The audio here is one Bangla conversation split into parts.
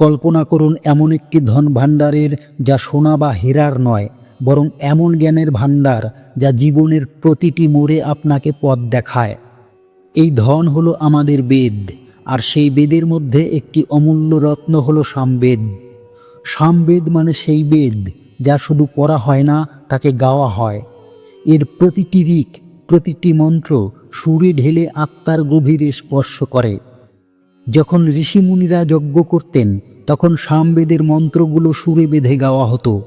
কল্পনা করুন এমন একটি ধন ভাণ্ডারের যা সোনা বা হীরার নয়, বরং এমন জ্ঞানের ভাণ্ডার যা জীবনের প্রতিটি মোড়ে আপনাকে পথ দেখায়। এই ধন হলো আমাদের বেদ, আর সেই বেদের মধ্যে একটি অমূল্য রত্ন হলো সামবেদ। সামবেদ মানে সেই বেদ যা শুধু পড়া হয় না, তাকে গাওয়া হয়। এর প্রতিটি রিক, প্রতিটি মন্ত্র সুরে ঢেলে আত্মার গভীরে স্পর্শ করে। যখন ঋষিমুনিরা যজ্ঞ করতেন, তখন সামবেদের মন্ত্রগুলো সুরে বেঁধে গাওয়া হতো।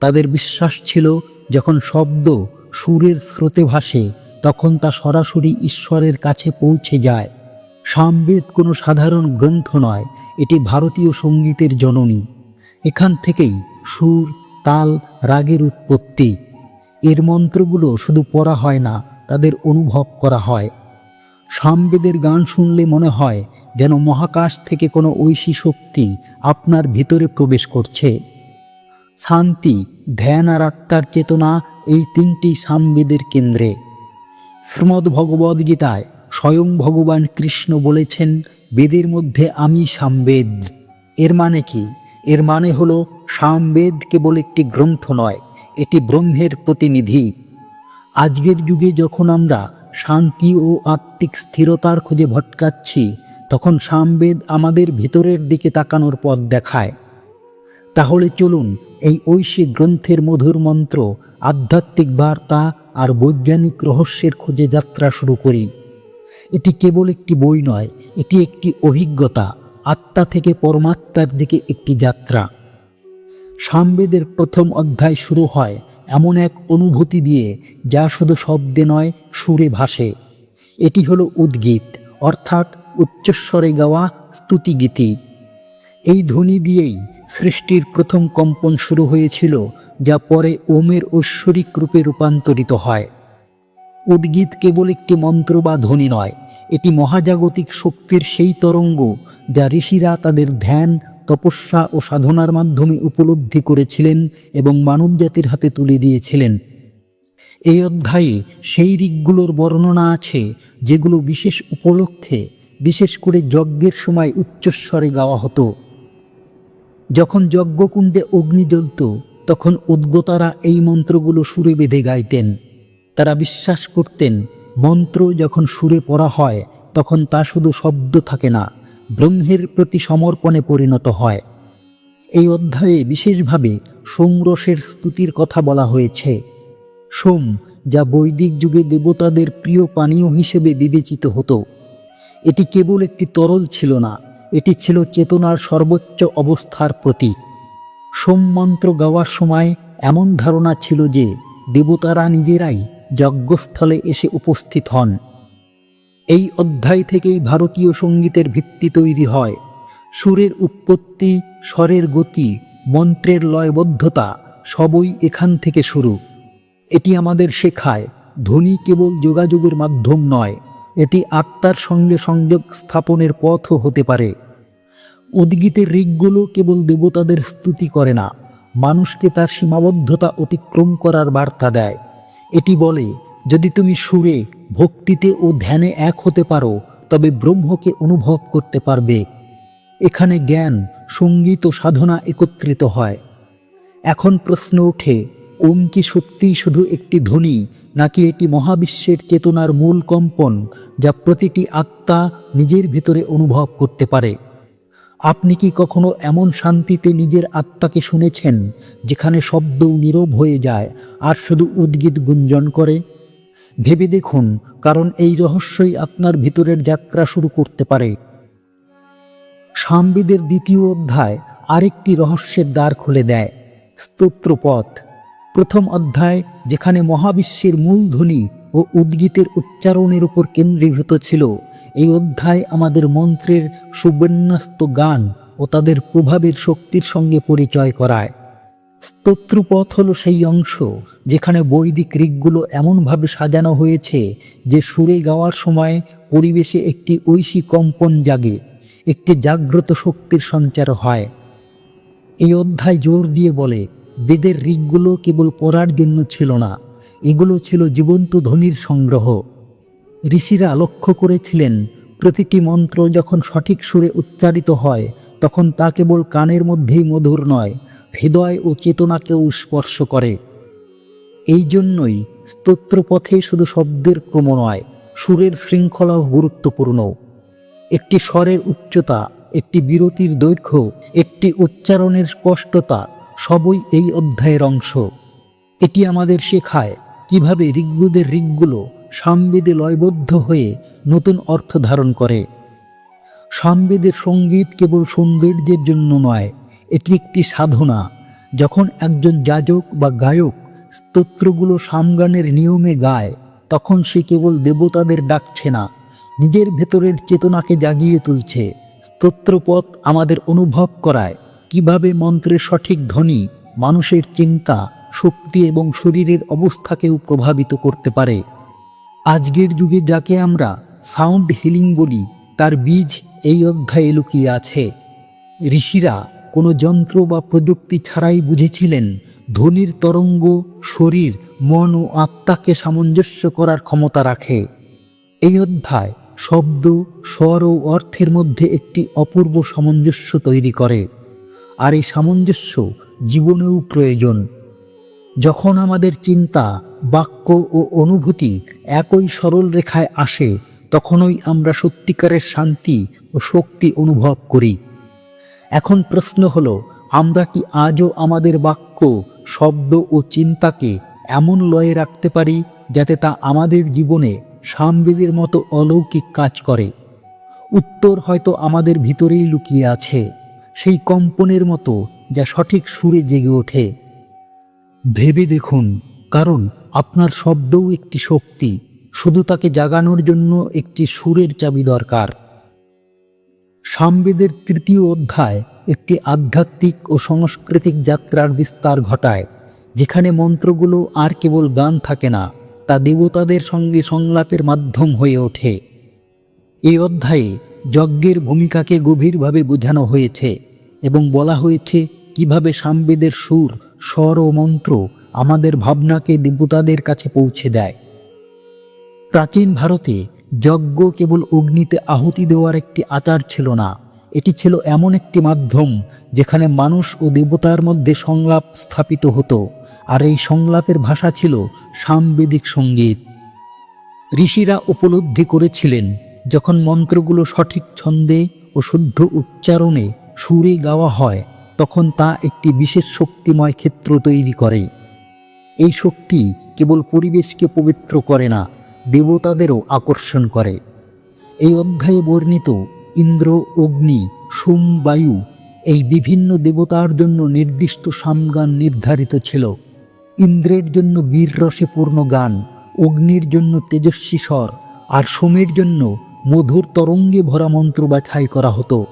তাদের বিশ্বাস ছিল, যখন শব্দ সুরের স্রোতে ভাসে, তখন তা সরাসরি ঈশ্বরের কাছে পৌঁছে যায়। সামবেদ কোনো সাধারণ গ্রন্থ নয়, এটি ভারতীয় সঙ্গীতের জননী। এখান থেকেই সুর, তাল, রাগের উৎপত্তি। এর মন্ত্রগুলো শুধু পড়া হয় না, তাদের অনুভব করা হয়। সামবেদের গান শুনলে মনে হয় যেন মহাকাশ থেকে কোনো ঐশী শক্তি আপনার ভিতরে প্রবেশ করছে। শান্তি, ধ্যান আর আত্মার চেতনা এই তিনটি সামবেদের কেন্দ্রে। শ্রীমদ্ ভগবদ্গীতায় স্বয়ং ভগবান কৃষ্ণ বলেছেন, বেদের মধ্যে আমি সামবেদ। এর মানে কি? এর মানে হলো, সামবেদ কেবল একটি গ্রন্থ নয়, এটি ব্রহ্মের প্রতিনিধি। আজকের যুগে যখন আমরা শান্তি ও আত্মিক স্থিরতার খোঁজে ভটকাচ্ছি তখন সামবেদ আমাদের ভিতরের দিকে তাকানোর পথ দেখায়। তাহলে চলুন এই ঐশী গ্রন্থের মধুর মন্ত্র, আধ্যাত্মিক বার্তা আর বৈজ্ঞানিক রহস্যের খোঁজে যাত্রা শুরু করি। এটি কেবল একটি বই নয়, এটি একটি অভিজ্ঞতা, আত্মা থেকে পরমাত্মার দিকে একটি যাত্রা। সামবেদের প্রথম অধ্যায় শুরু হয় এমন এক অনুভূতি দিয়ে, যা শুধু শব্দে নয়, সুরে ভাসে। এটি হলো উদ্গীত, অর্থাৎ উচ্চস্বরে গাওয়া স্তুতিগীতি এই ধ্বনি দিয়েই সৃষ্টির প্রথম কম্পন শুরু হয়েছিল, যা পরে ওমের ঐশ্বরিক রূপে রূপান্তরিত হয়। উদ্গীত কেবল একটি মন্ত্র বা ধ্বনি নয়, এটি মহাজাগতিক শক্তির সেই তরঙ্গ যা ঋষিরা তাদের ধ্যান, তপস্যা ও সাধনার মাধ্যমে উপলব্ধি করেছিলেন এবং মানবজাতির হাতে তুলে দিয়েছিলেন। এই অধ্যায়ে সেই ঋকগুলোর বর্ণনা আছে, যেগুলো বিশেষ উপলক্ষে বিশেষ করে যজ্ঞের সময় উচ্চস্বরে গাওয়া হতো। যখন যজ্ঞকুণ্ডে অগ্নি জ্বলত, তখন উদ্গতারা এই মন্ত্রগুলো সুরে বেঁধে গাইতেন। তারা বিশ্বাস করতেন, মন্ত্র যখন সুরে পড়া হয়, তখন তা শুধু শব্দ থাকে না, ব্রহ্মের প্রতি সমর্পণে পরিণত হয়। এই অধ্যায়ে বিশেষভাবে সোমরসের স্তুতির কথা বলা হয়েছে। সোম, যা বৈদিক যুগে দেবতাদের প্রিয় পানীয় হিসেবে বিবেচিত হতো। এটি কেবল একটি তরল ছিল না, এটি ছিল চেতনার সর্বোচ্চ অবস্থার প্রতীক। সোমমন্ত্র গাওয়ার সময় এমন ধারণা ছিল যে, দেবতারা নিজেরাই যজ্ঞস্থলে এসে উপস্থিত হন। এই অধ্যায় থেকেই ভারতীয় সঙ্গীতের ভিত্তি তৈরি হয়। সুরের উৎপত্তি, স্বরের গতি, মন্ত্রের লয়বদ্ধতা সবই এখান থেকে শুরু। এটি আমাদের শেখায়, ধ্বনি কেবল যোগাযোগের মাধ্যম নয়। এটি আত্মার সঙ্গে সংযোগ স্থাপনের পথও হতে পারে। উদ্গীতের ঋগগুলো কেবল দেবতাদের স্তুতি করে না, মানুষকে তার সীমাবদ্ধতা অতিক্রম করার বার্তা দেয়। এটি বলে, যদি তুমি সুরে, ভক্তিতে ও ধ্যানে এক হতে পারো, তবে ব্রহ্মকে অনুভব করতে পারবে। এখানে জ্ঞান, সংগীত ও সাধনা একত্রিত হয়। এখন প্রশ্ন ওঠে ওম কি সত্যিই শুধু একটি ধ্বনি, নাকি এটি মহাবিশ্বের চেতনার মূল কম্পন যা প্রতিটি আত্মা নিজের ভিতরে অনুভব করতে পারে? আপনি কি কখনো এমন শান্তিতে নিজের আত্মাকে শুনেছেন, যেখানে শব্দও নীরব হয়ে যায় আর শুধু উদ্গীত গুঞ্জন করে? ভেবে দেখুন, কারণ এই রহস্যই আপনার ভিতরের যাত্রা শুরু করতে পারে। সামবিদের দ্বিতীয় অধ্যায় আরেকটি রহস্যের দ্বার খুলে দেয়, স্তোত্রপথ। প্রথম অধ্যায়, যেখানে মহাবিশ্বের মূলধ্বনি ও উদ্গীতের উচ্চারণের উপর কেন্দ্রীভূত ছিল। এই অধ্যায় আমাদের মন্ত্রের সুবিন্যস্ত গান ও তাদের প্রভাবের শক্তির সঙ্গে পরিচয় করায়। স্তোত্রপথ হলো সেই অংশ, যেখানে বৈদিক ঋকগুলো এমনভাবে সাজানো হয়েছে যে সুরে গাওয়ার সময় পরিবেশে একটি ঐশী কম্পন জাগে, একটি জাগ্রত শক্তির সঞ্চার হয়। এই অধ্যায় জোর দিয়ে বলে বেদের ঋকগুলো কেবল পড়ার জন্য ছিল না, এগুলো ছিল জীবন্ত ধ্বনির সংগ্রহ। ঋষিরা লক্ষ্য করেছিলেন, প্রতিটি মন্ত্র যখন সঠিক সুরে উচ্চারিত হয়, তখন তা কেবল কানের মধ্যেই মধুর নয়, হৃদয় ও চেতনাকেও স্পর্শ করে। এই জন্যই স্তোত্রপথে শুধু শব্দের ক্রম নয়, সুরের শৃঙ্খলাও গুরুত্বপূর্ণ। একটি স্বরের উচ্চতা, একটি বিরতির দৈর্ঘ্য, একটি উচ্চারণের স্পষ্টতা সবই এই অধ্যায়ের অংশ। এটি আমাদের শেখায় কীভাবে ঋগ্বেদের ঋগগুলো সামবেদে লয়বদ্ধ হয়ে নতুন অর্থ ধারণ করে। সামবেদের সংগীত কেবল সৌন্দর্যের জন্য নয়, এটি একটি সাধনা। যখন একজন যাজক বা গায়ক স্তোত্রগুলো সামগানের নিয়মে গায়, তখন সে কেবল দেবতাদের ডাকছে না, নিজের ভেতরের চেতনাকে জাগিয়ে তুলছে। স্তোত্রপথ আমাদের অনুভব করায়। কীভাবে মন্ত্রের সঠিক ধ্বনি মানুষের চিন্তা, শক্তি এবং শরীরের অবস্থাকেও প্রভাবিত করতে পারে। আজকের যুগে যাকে আমরা সাউন্ড হিলিং বলি, তার বীজ এই অধ্যায়ে লুকিয়ে আছে। ঋষিরা কোনো যন্ত্র বা প্রযুক্তি ছাড়াই বুঝেছিলেন ধ্বনির তরঙ্গ শরীর, মন ও আত্মাকে সামঞ্জস্য করার ক্ষমতা রাখে। এই অধ্যায় শব্দ, স্বর ও অর্থের মধ্যে একটি অপূর্ব সামঞ্জস্য তৈরি করে। আর এই সামঞ্জস্য জীবনেও প্রয়োজন। যখন আমাদের চিন্তা, বাক্য ও অনুভূতি একই সরল রেখায় আসে, তখনই আমরা সত্যিকারের শান্তি ও শক্তি অনুভব করি। এখন প্রশ্ন হলো, আমরা কি আজও আমাদের বাক্য, শব্দ ও চিন্তাকে এমন লয়ে রাখতে পারি, যাতে তা আমাদের জীবনে সামবেদের মতো অলৌকিক কাজ করে? উত্তর হয়তো আমাদের ভিতরেই লুকিয়ে আছে। সেই কম্পনের মতো যা সঠিক সুরে জেগে ওঠে। ভেবে দেখুন, কারণ আপনার শব্দও একটি শক্তি, শুধু তাকে জাগানোর জন্য একটি সুরের চাবি দরকার। সামবেদের তৃতীয় অধ্যায় একটি আধ্যাত্মিক ও সাংস্কৃতিক যাত্রার বিস্তার ঘটায়, যেখানে মন্ত্রগুলো আর কেবল গান থাকে না, তা দেবতাদের সঙ্গে সংলাপের মাধ্যম হয়ে ওঠে। এই অধ্যায়ে যজ্ঞের ভূমিকাকে গভীরভাবে বোঝানো হয়েছে এবং বলা হয়েছে, কীভাবে সামবেদের সুর, স্বর ও মন্ত্র আমাদের ভাবনাকে দেবতাদের কাছে পৌঁছে দেয়। প্রাচীন ভারতে যজ্ঞ কেবল অগ্নিতে আহুতি দেওয়ার একটি আচার ছিল না, এটি ছিল এমন একটি মাধ্যম যেখানে মানুষ ও দেবতার মধ্যে সংলাপ স্থাপিত হতো, আর এই সংলাপের ভাষা ছিল সামবেদিক সংগীত। ঋষিরা উপলব্ধি করেছিলেন যখন মন্ত্রগুলো সঠিক ছন্দে ও শুদ্ধ উচ্চারণে সুরে গাওয়া হয়, তখন তা একটি বিশেষ শক্তিময় ক্ষেত্র তৈরি করে। এই শক্তি কেবল পরিবেশকে পবিত্র করে না, দেবতাদেরও আকর্ষণ করে। এই অধ্যায়ে বর্ণিত ইন্দ্র, অগ্নি, সোম, বায়ু এই বিভিন্ন দেবতার জন্য নির্দিষ্ট সামগান নির্ধারিত ছিল। ইন্দ্রের জন্য বীর রসে পূর্ণ গান, অগ্নির জন্য তেজস্বী স্বর, আর সোমের জন্য মধুর তরঙ্গে ভরা মন্ত্র বাছাই করা হতো।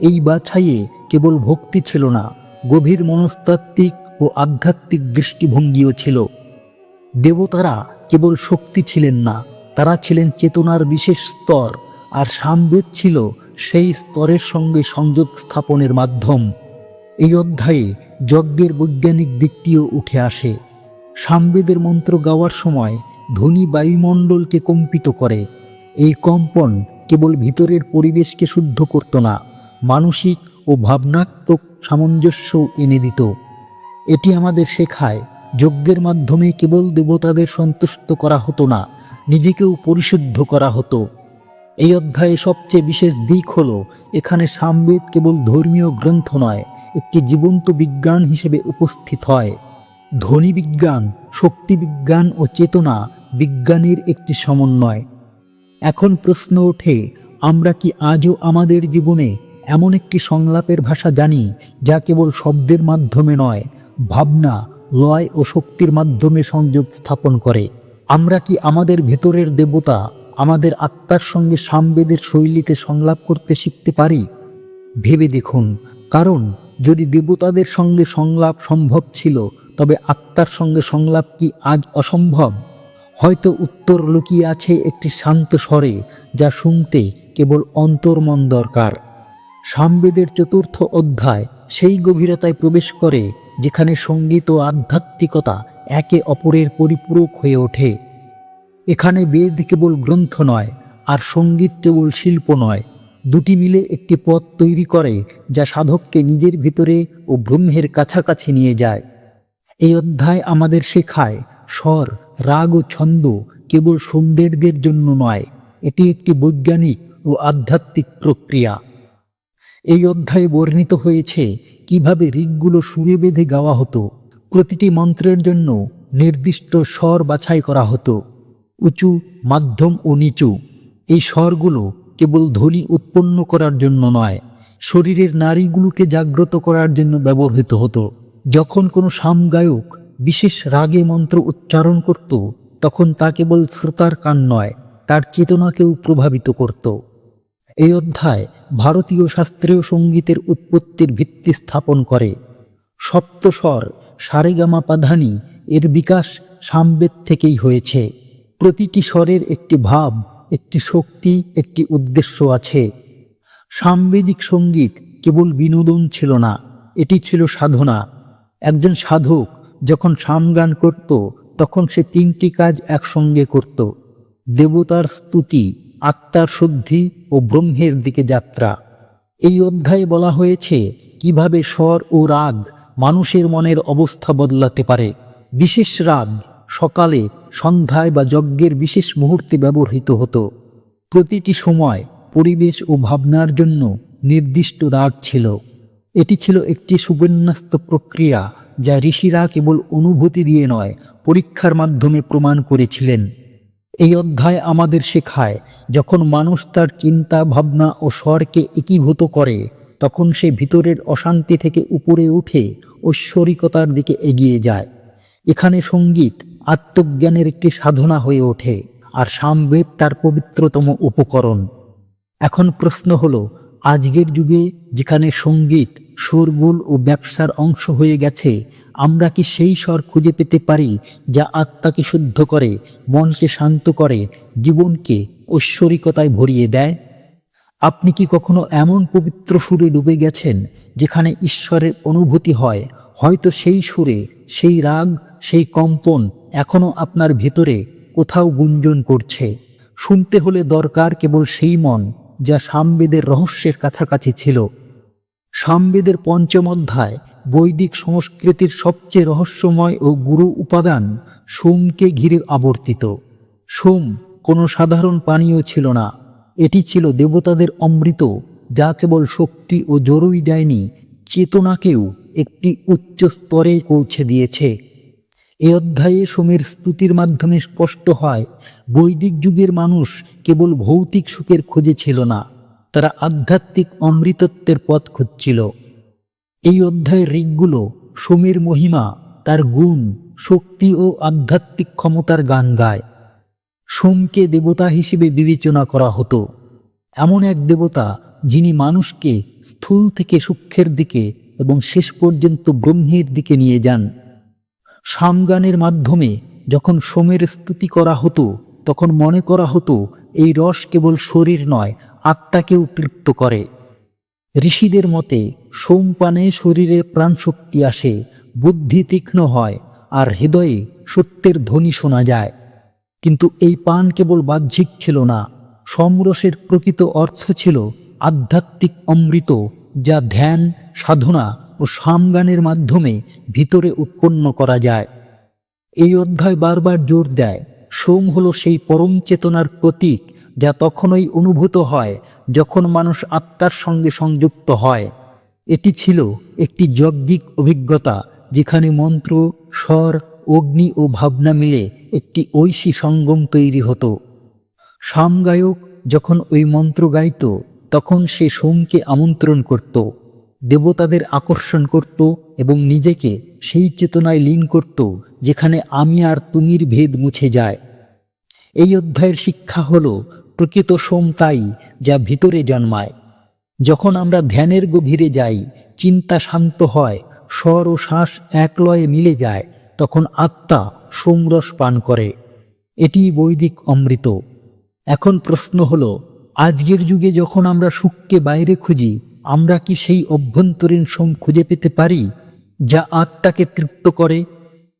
এই বাছাইয়ে কেবল ভক্তি ছিল না, গভীর মনস্তাত্ত্বিক ও আধ্যাত্মিক দৃষ্টিভঙ্গিও ছিল। দেবতারা কেবল শক্তি ছিলেন না, তারা ছিলেন চেতনার বিশেষ স্তর, আর সামবেদ ছিল সেই স্তরের সঙ্গে সংযোগ স্থাপনের মাধ্যম। এই অধ্যায়ে যজ্ঞের বৈজ্ঞানিক দিকটিও উঠে আসে। সামবেদের মন্ত্র গাওয়ার সময় ধ্বনি বায়ুমণ্ডলকে কম্পিত করে। এই কম্পন কেবল ভিতরের পরিবেশকে শুদ্ধ করত না, মানসিক ও ভাবনাত্মক সামঞ্জস্য এনে দিত। এটি আমাদের শেখায়, যজ্ঞের মাধ্যমে কেবল দেবতাদের সন্তুষ্ট করা হতো না, নিজেকেও পরিশুদ্ধ করা হতো। এই অধ্যায়ে সবচেয়ে বিশেষ দিক হলো, এখানে সামবেদ কেবল ধর্মীয় গ্রন্থ নয়, একটি জীবন্ত বিজ্ঞান হিসেবে উপস্থিত হয়। ধ্বনি বিজ্ঞান, শক্তি বিজ্ঞান ও চেতনা বিজ্ঞানের একটি সমন্বয়। এখন প্রশ্ন ওঠে, আমরা কি আজও আমাদের জীবনে এমন একটি সংলাপের ভাষা জানি যা কেবল শব্দের মাধ্যমে নয়, ভাবনা, লয় ও শক্তির মাধ্যমে সংযোগ স্থাপন করে? আমরা কি আমাদের ভেতরের দেবতা, আমাদের আত্মার সঙ্গে সামবেদের শৈলীতে সংলাপ করতে শিখতে পারি? ভেবে দেখুন, কারণ যদি দেবতাদের সঙ্গে সংলাপ সম্ভব ছিল, তবে আত্মার সঙ্গে সংলাপ কি আজ অসম্ভব? হয়তো উত্তর লুকিয়ে আছে একটি শান্ত স্বরে যা শুনতে কেবল অন্তর্মন দরকার। সামবেদের চতুর্থ অধ্যায় সেই গভীরতায় প্রবেশ করে, যেখানে সংগীত ও আধ্যাত্মিকতা একে অপরের পরিপূরক হয়ে ওঠে। এখানে বেদ কেবল গ্রন্থ নয়, আর সংগীত কেবল শিল্প নয়। দুটি মিলে একটি পথ তৈরি করে, যা সাধককে নিজের ভিতরে ও ব্রহ্মের কাছাকাছি নিয়ে যায়। এই অধ্যায় আমাদের শেখায় স্বর, রাগ ও ছন্দ কেবল সৌন্দর্যের জন্য নয়, এটি একটি বৈজ্ঞানিক ও আধ্যাত্মিক প্রক্রিয়া। এই অধ্যায়ে বর্ণিত হয়েছে কীভাবে ঋগগুলো সুরে বেঁধে গাওয়া হতো, প্রতিটি মন্ত্রের জন্য নির্দিষ্ট স্বর বাছাই করা হতো, উঁচু, মাধ্যম ও নিচু। এই স্বরগুলো কেবল ধ্বনি উৎপন্ন করার জন্য নয়, শরীরের নারীগুলোকে জাগ্রত করার জন্য ব্যবহৃত হতো। যখন কোনো সামগায়ক বিশেষ রাগে মন্ত্র উচ্চারণ করত, তখন তা কেবল শ্রোতার কান নয়, তার চেতনাকেও প্রভাবিত করত। এই অধ্যায় ভারতীয় শাস্ত্রীয় সঙ্গীতের উৎপত্তির ভিত্তি স্থাপন করে। সপ্তস্বর সারেগামা পাধানি এর বিকাশ সামবেদ থেকেই হয়েছে। প্রতিটি স্বরের একটি ভাব, একটি শক্তি, একটি উদ্দেশ্য আছে। সামবেদিক সংগীত কেবল বিনোদন ছিল না, এটি ছিল সাধনা। একজন সাধক যখন সামগান করত, তখন সে তিনটি কাজ একসঙ্গে করত। দেবতার স্তুতি, আত্মার শুদ্ধি ও ব্রহ্মের দিকে যাত্রা। এই অধ্যায়ে বলা হয়েছে, কীভাবে স্বর ও রাগ মানুষের মনের অবস্থা বদলাতে পারে। বিশেষ রাগ সকালে, সন্ধ্যায় বা যজ্ঞের বিশেষ মুহূর্তে ব্যবহৃত হতো। প্রতিটি সময় পরিবেশ ও ভাবনার জন্য নির্দিষ্ট রাগ ছিল। এটি ছিল একটি সুবিন্যস্ত প্রক্রিয়া যা ঋষিরা কেবল অনুভূতি দিয়ে নয়, পরীক্ষার মাধ্যমে প্রমাণ করেছিলেন। এই অধ্যায় আমাদের শেখায়, যখন মানুষ তার চিন্তা, ভাবনা ও স্বরকে একীভূত করে, তখন সে ভিতরের অশান্তি থেকে উপরে উঠে ঐশ্বরিকতার দিকে এগিয়ে যায়। এখানে সংগীত আত্মজ্ঞানের একটি সাধনা হয়ে ওঠে, আর সামবেদ তার পবিত্রতম উপকরণ। এখন প্রশ্ন হলো, আজকের যুগে যেখানে সংগীত সুরগুল ও ব্যবসার অংশ হয়ে গেছে। আমরা কি সেই স্বর খুঁজে পেতে পারি যা আত্মাকে শুদ্ধ করে, মনকে শান্ত করে, জীবনকে ঐশ্বরিকতায় ভরিয়ে দেয়? আপনি কি কখনো এমন পবিত্র সুরে ডুবে গেছেন যেখানে ঈশ্বরের অনুভূতি হয়? হয়তো সেই সুরে, সেই রাগ, সেই কম্পন এখনও আপনার ভেতরে কোথাও গুঞ্জন করছে। শুনতে হলে দরকার কেবল সেই মন যা সামবেদের রহস্যের কাছাকাছি ছিল। সামবেদের পঞ্চম অধ্যায়, বৈদিক সংস্কৃতির সবচেয়ে রহস্যময় ও গুরু উপাদান সোমকে ঘিরে আবর্তিত। সোম কোনো সাধারণ পানীয় ছিল না। এটি ছিল দেবতাদের অমৃত, যা কেবল শক্তি ও জরুরি দেয়নি, চেতনাকেও একটি উচ্চ স্তরে পৌঁছে দিয়েছে। এ অধ্যায়ে সোমের স্তুতির মাধ্যমে স্পষ্ট হয়, বৈদিক যুগের মানুষ কেবল ভৌতিক সুখের খোঁজে ছিল না। তারা আধ্যাত্মিক অমৃতত্বের পথ খুঁজছিল। এই অধ্যায়ের ঋগগুলো সোমের মহিমা, তার গুণ, শক্তি ও আধ্যাত্মিক ক্ষমতার গান গায়। সোমকে দেবতা হিসেবে বিবেচনা করা হতো। এমন এক দেবতা যিনি মানুষকে স্থূল থেকে সূক্ষ্মের দিকে এবং শেষ পর্যন্ত ব্রহ্মের দিকে নিয়ে যান। সামগানের মাধ্যমে যখন সোমের স্তুতি করা হতো, তখন মনে করা হতো এই রস কেবল শরীর নয়, আত্মাকেও তৃপ্ত করে। ঋষিদের মতে, সোমপানে শরীরের প্রাণশক্তি আসে, বুদ্ধি তীক্ষ্ণ হয়, আর হৃদয়ে সত্যের ধ্বনি শোনা যায়। কিন্তু এই পান কেবল বাহ্যিক ছিল না, সমরসের প্রকৃত অর্থ ছিল আধ্যাত্মিক অমৃত, যা ধ্যান, সাধনা ও সামগানের মাধ্যমে ভিতরে উৎপন্ন করা যায়। এই অধ্যায় বারবার জোর দেয় সোম হলো সেই পরম চেতনার প্রতীক যা তখনই অনুভূত হয় যখন মানুষ আত্মার সঙ্গে সংযুক্ত হয়। এটি ছিল একটি যজ্ঞিক অভিজ্ঞতা যেখানে মন্ত্র, স্বর, অগ্নি ও ভাবনা মিলে একটি ঐশী সঙ্গম তৈরি হতো। সামগায়ক যখন ওই মন্ত্র গাইত, তখন সে সোমকে আমন্ত্রণ করত। দেবতাদের আকর্ষণ করত এবং নিজেকে সেই চেতনায় লীন করত যেখানে আমি আর তুমির ভেদ মুছে যায়। এই অধ্যায়ের শিক্ষা হল, প্রকৃত সোম তাই যা ভিতরে জন্মায়। যখন আমরা ধ্যানের গভীরে যাই, চিন্তা শান্ত হয়, স্বর ও শ্বাস এক লয়ে মিলে যায়, তখন আত্মা সোমরস পান করে। এটি বৈদিক অমৃত। এখন প্রশ্ন হলো, আজকের যুগে যখন আমরা সুখকে বাইরে খুঁজি আমরা কি সেই অভ্যন্তরীণ সোম খুঁজে পেতে পারি, যা আত্মাকে তৃপ্ত করে?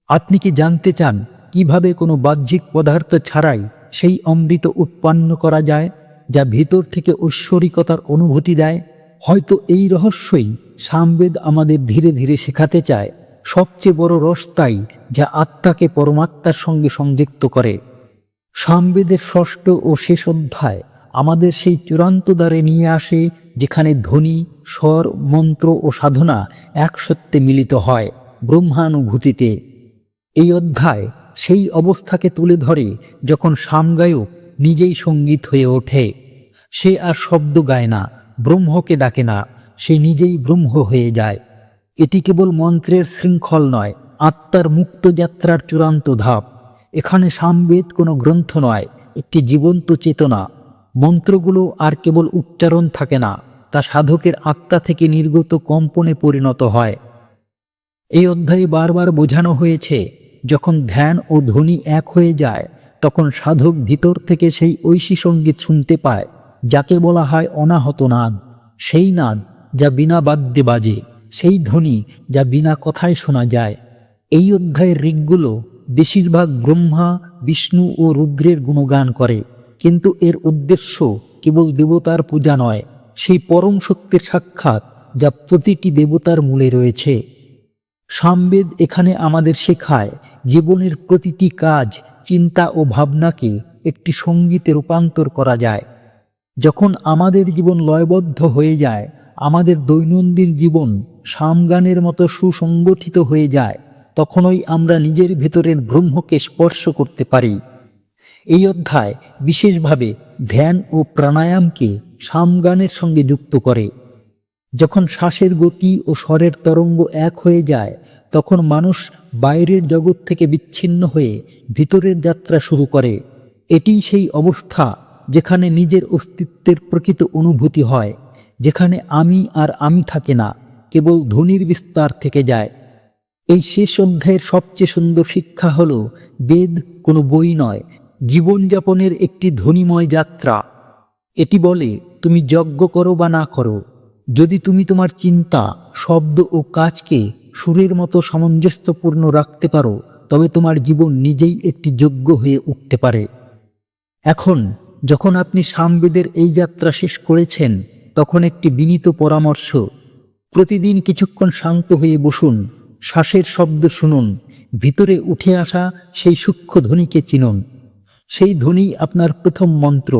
আপনি কি জানতে চান কীভাবে কোনো বাহ্যিক পদার্থ ছাড়াই সেই অমৃত উৎপন্ন করা যায়, যা ভিতর থেকে ঐশ্বরিকতার অনুভূতি দেয়? হয়তো এই রহস্যই সামবেদ আমাদের ধীরে ধীরে শেখাতে চায়, সবচেয়ে বড় রস তাই যা আত্মাকে পরমাত্মার সঙ্গে সংযুক্ত করে। সামবেদের ষষ্ঠ ও শেষ অধ্যায় আমাদের সেই চূড়ান্ত দ্বারে নিয়ে আসে, যেখানে ধ্বনি, স্বর, মন্ত্র ও সাধনা একসত্যে মিলিত হয় ব্রহ্মানুভূতিতে। এই অধ্যায় সেই অবস্থাকে তুলে ধরে যখন সামগায়ক নিজেই সংগীত হয়ে ওঠে। সে আর শব্দ গায় না, ব্রহ্মকে ডাকে না, সে নিজেই ব্রহ্ম হয়ে যায়। এটি কেবল মন্ত্রের শৃঙ্খল নয়, আত্মার মুক্ত যাত্রার চূড়ান্ত ধাপ। এখানে সামবেদ কোনো গ্রন্থ নয়, একটি জীবন্ত চেতনা। মন্ত্রগুলো আর কেবল উচ্চারণ থাকে না, তা সাধকের আত্মা থেকে নির্গত কম্পনে পরিণত হয়। এই অধ্যায়ে বারবার বোঝানো হয়েছে, যখন ধ্যান ও ধ্বনি এক হয়ে যায়, তখন সাধক ভিতর থেকে সেই ঐশী সংগীত শুনতে পায়, যাকে বলা হয় অনাহত নাদ। সেই নাদ যা বিনা বাদ্যে বাজে, সেই ধ্বনি যা বিনা কথায় শোনা যায়। এই অধ্যায়ের ঋগগুলো বেশিরভাগ ব্রহ্মা, বিষ্ণু ও রুদ্রের গুণগান করে। কিন্তু এর উদ্দেশ্য কেবল দেবতার পূজা নয়, সেই পরম সত্যের সাক্ষাৎ যা প্রতিটি দেবতার মূলে রয়েছে। সামবেদ এখানে আমাদের শেখায়, জীবনের প্রতিটি কাজ, চিন্তা ও ভাবনাকে একটি সঙ্গীতে রূপান্তর করা যায়। যখন আমাদের জীবন লয়বদ্ধ হয়ে যায়, আমাদের দৈনন্দিন জীবন সামগানের মতো সুসংগঠিত হয়ে যায়, তখনই আমরা নিজের ভেতরের ব্রহ্মকে স্পর্শ করতে পারি। এই অধ্যায় বিশেষভাবে ধ্যান ও প্রাণায়ামকে সামগানের সঙ্গে যুক্ত করে। যখন শ্বাসের গতি ও স্বরের তরঙ্গ এক হয়ে যায়, তখন মানুষ বাইরের জগৎ থেকে বিচ্ছিন্ন হয়ে ভিতরের যাত্রা শুরু করে। এটিই সেই অবস্থা যেখানে নিজের অস্তিত্বের প্রকৃত অনুভূতি হয়, যেখানে আমি আর আমি থাকে না, কেবল ধ্বনির বিস্তার থেকে যায়। এই শেষ অধ্যায়ের সবচেয়ে সুন্দর শিক্ষা হল, বেদ কোনো বই নয় জীবনযাপনের একটি ধ্বনিময় যাত্রা। এটি বলে, তুমি যজ্ঞ করো বা না করো। যদি তুমি তোমার চিন্তা, শব্দ ও কাজকে সুরের মতো সামঞ্জস্যপূর্ণ রাখতে পারো, তবে তোমার জীবন নিজেই একটি যোগ্য হয়ে উঠতে পারে। এখন, যখন আপনি সামবেদের এই যাত্রা শেষ করেছেন, তখন একটি বিনীত পরামর্শ, প্রতিদিন কিছুক্ষণ শান্ত হয়ে বসুন, শ্বাসের শব্দ শুনুন, ভিতরে উঠে আসা সেই সূক্ষ্ম ধ্বনিকে চিনুন। সেই ধ্বনি আপনার প্রথম মন্ত্র,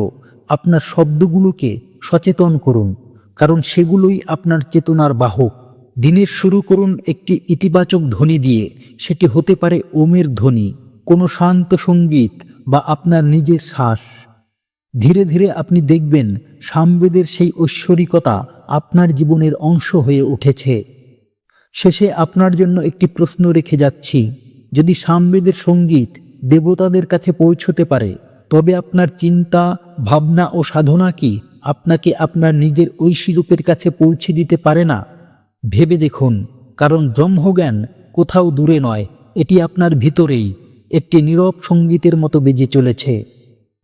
আপনার শব্দগুলোকে সচেতন করুন, কারণ সেগুলোই আপনার চেতনার বাহক। দিনের শুরু করুন একটি ইতিবাচক ধ্বনি দিয়ে, সেটি হতে পারে ওমের ধ্বনি, কোনো শান্ত সংগীত বা আপনার নিজের শ্বাস। ধীরে ধীরে আপনি দেখবেন সামবেদের সেই ঐশ্বরিকতা আপনার জীবনের অংশ হয়ে উঠেছে। শেষে আপনার জন্য একটি প্রশ্ন রেখে যাচ্ছি, যদি সামবেদের সংগীত দেবতাদের কাছে পৌঁছতে পারে। তবে আপনার চিন্তা, ভাবনা ও সাধনা কি আপনাকে আপনার নিজের ঐশী রূপের কাছে পৌঁছে দিতে পারে না? ভেবে দেখুন, কারণ ব্রহ্মজ্ঞান কোথাও দূরে নয়, এটি আপনার ভিতরেই। একটি নীরব সঙ্গীতের মতো বেজে চলেছে।